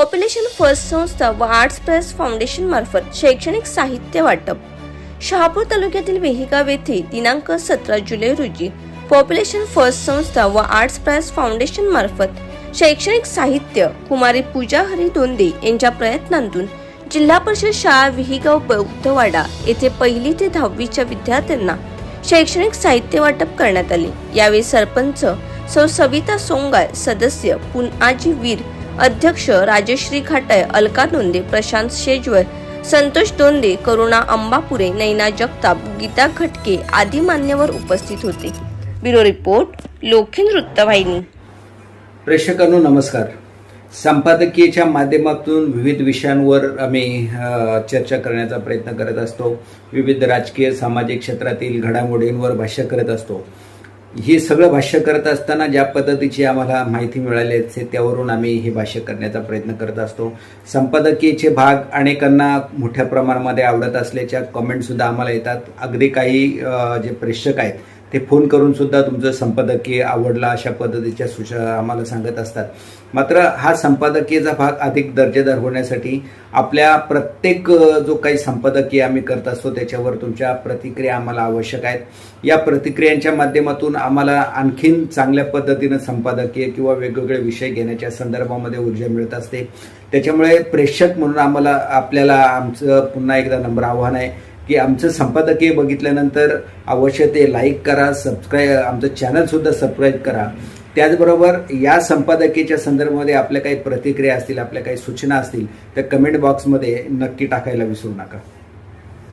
Population first संस्था व arts press foundation मार्फत शैक्षणिक साहित्य वाटप. शहापूर तालुक्यातील वेहिगाव येथे दिनांक सतरा जुलै रोजी पॉप्युलेशन फर्स्ट संस्था व आर्ट्स प्रेस फाउंडेशन मार्फत शैक्षणिक साहित्य कुमारी पूजा हरी दोंदे यांच्या प्रयत्नांतून जिल्हा परिषद शाळा विहिगाव बौद्धवाडा येथे पहिली ते दहावीच्या विद्यार्थ्यांना शैक्षणिक साहित्य वाटप करण्यात आले. यावेळी सरपंच सौ सविता सोंगाय सदस्य पुनाजी वीर अध्यक्ष राजश्री खाटाय अलका नोंदे प्रशांत शेजवर संतोष दोंदे करुणा अंबापुरे नैना जगताप गीता खटके आदी मान्यवर उपस्थित होते. ब्युरो रिपोर्ट लोखिन वृत्तवाहिनी. प्रेक्षकांनो नमस्कार. संपादकीयच्या माध्यमातून विविध विषयांवर आम्ही चर्चा करण्याचा प्रयत्न करत असतो. विविध राजकीय सामाजिक क्षेत्रातील घडामोडींवर भाष्य करत असतो. हे सगळं भाष्य करत असताना ज्या पद्धतीची आम्हाला माहिती मिळाली आहे त्यावरून आम्ही हे भाष्य करण्याचा प्रयत्न करत असतो. संपादकीयचे भाग अनेकांना मोठ्या प्रमाणामध्ये आवडत असल्याच्या कमेंटसुद्धा आम्हाला येतात. अगदी काही जे प्रेक्षक आहेत ते फोन करून सुद्धा तुमचं संपादकीय आवडला अशा पद्धतीच्या सूचना आम्हाला सांगत असतात. मात्र हा संपादकीयचा भाग अधिक दर्जेदार होण्यासाठी आपल्या प्रत्येक जो काही संपादकीय आम्ही करत असतो त्याच्यावर तुमच्या प्रतिक्रिया आम्हाला आवश्यक आहेत. या प्रतिक्रियांच्या माध्यमातून आम्हाला आणखीन चांगल्या पद्धतीनं संपादकीय किंवा वेगवेगळे विषय घेण्याच्या संदर्भामध्ये ऊर्जा मिळत असते. त्याच्यामुळे प्रेक्षक म्हणून आम्हाला आपल्याला आमचं पुन्हा एकदा नंबर आव्हान आहे. की आमचं संपादकीय बघितल्यानंतर अवश्य ते लाईक करा सबस्क्राईब आमचं चॅनलसुद्धा सबस्क्राईब करा. त्याचबरोबर या संपादकीच्या संदर्भामध्ये आपल्या काही प्रतिक्रिया असतील आपल्या काही सूचना असतील त्या कमेंट बॉक्समध्ये नक्की टाकायला विसरू नका.